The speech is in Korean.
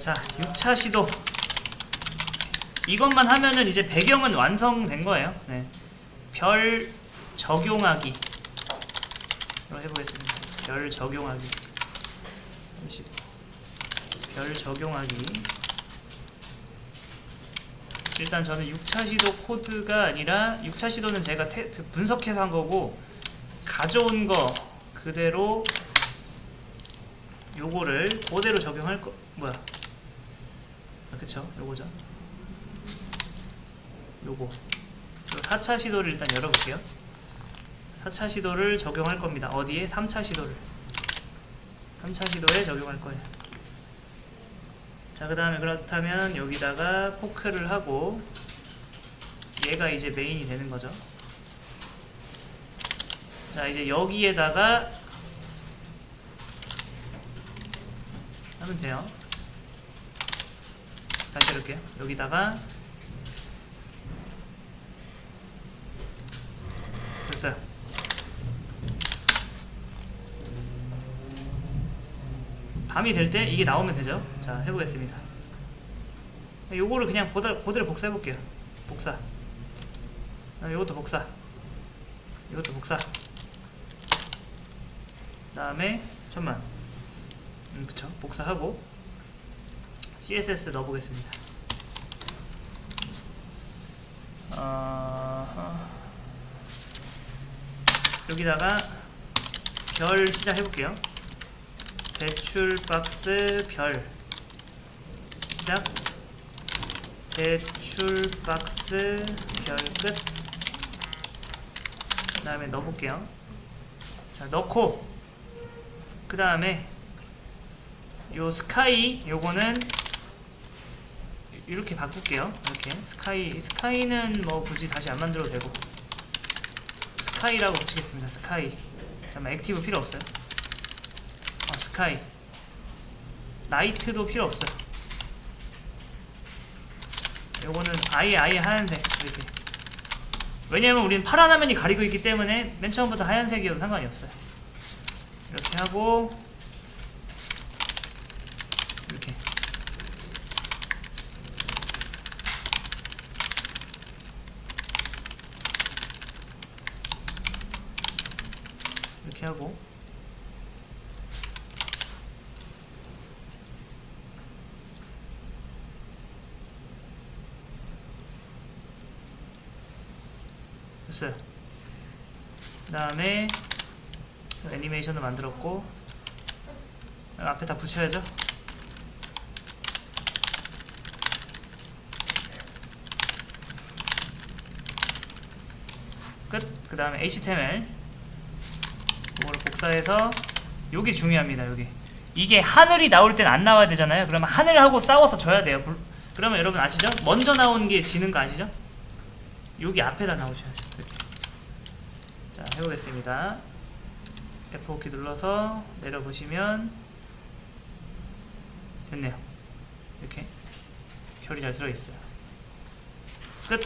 자, 6차 시도. 이것만 하면은 이제 배경은 완성된 거예요. 네. 별 적용하기. 이거 해보겠습니다. 별 적용하기. 30. 별 적용하기. 일단 저는 6차 시도 코드가 아니라 6차 시도는 제가 테, 분석해서 한 거고 가져온 거 그대로 요거를 그대로 적용할 거 뭐야 아, 그쵸? 요거죠. 요거. 요 4차 시도를 일단 열어볼게요. 4차 시도를 적용할 겁니다. 어디에? 3차 시도를. 3차 시도에 적용할 거예요. 자 그 다음에 그렇다면 여기다가 포크를 하고 얘가 이제 메인이 되는 거죠. 자 이제 여기에다가 하면 돼요 다시 이렇게 여기다가 됐어요. 밤이 될 때 이게 나오면 되죠? 자 해보겠습니다. 요거를 그냥 그대로, 그대로 복사해 볼게요. 복사. 아, 요것도 복사. 이것도 복사. 그 다음에 천만. 음 그쵸. 복사하고 CSS 넣어보겠습니다. 어... 여기다가 별 시작해볼게요. 대출 박스 별 시작. 대출 박스 별 끝. 그 다음에 넣어볼게요. 자 넣고 그 다음에 요 스카이 요거는 이렇게 바꿀게요. 이렇게. 스카이 스카이는 뭐 굳이 다시 안 만들어도 되고. 스카이라고 붙이겠습니다. 스카이. 잠깐만 액티브 필요 없어요. 아 스카이. 나이트도 필요 없어요. 요거는 아예 아예 하얀색 이렇게. 왜냐면 우리는 파란 화면이 가리고 있기 때문에 맨 처음부터 하얀색이어도 상관이 없어요. 이렇게 하고 이렇게 이렇게 하고. 됐어요. 그 다음에 애니메이션을 만들었고 앞에 다 붙여야죠. 끝. 그 다음에 HTML 이거를 복사해서 여기 중요합니다 여기 이게 하늘이 나올 땐 안 나와야 되잖아요. 그러면 하늘하고 싸워서 져야 돼요. 불- 그러면 여러분 아시죠? 먼저 나온 게 지는 거 아시죠? 여기 앞에다 나오셔야죠. 이렇게. 자 해보겠습니다. F4키 눌러서 내려보시면 됐네요. 이렇게. 별이 잘 들어있어요. 끝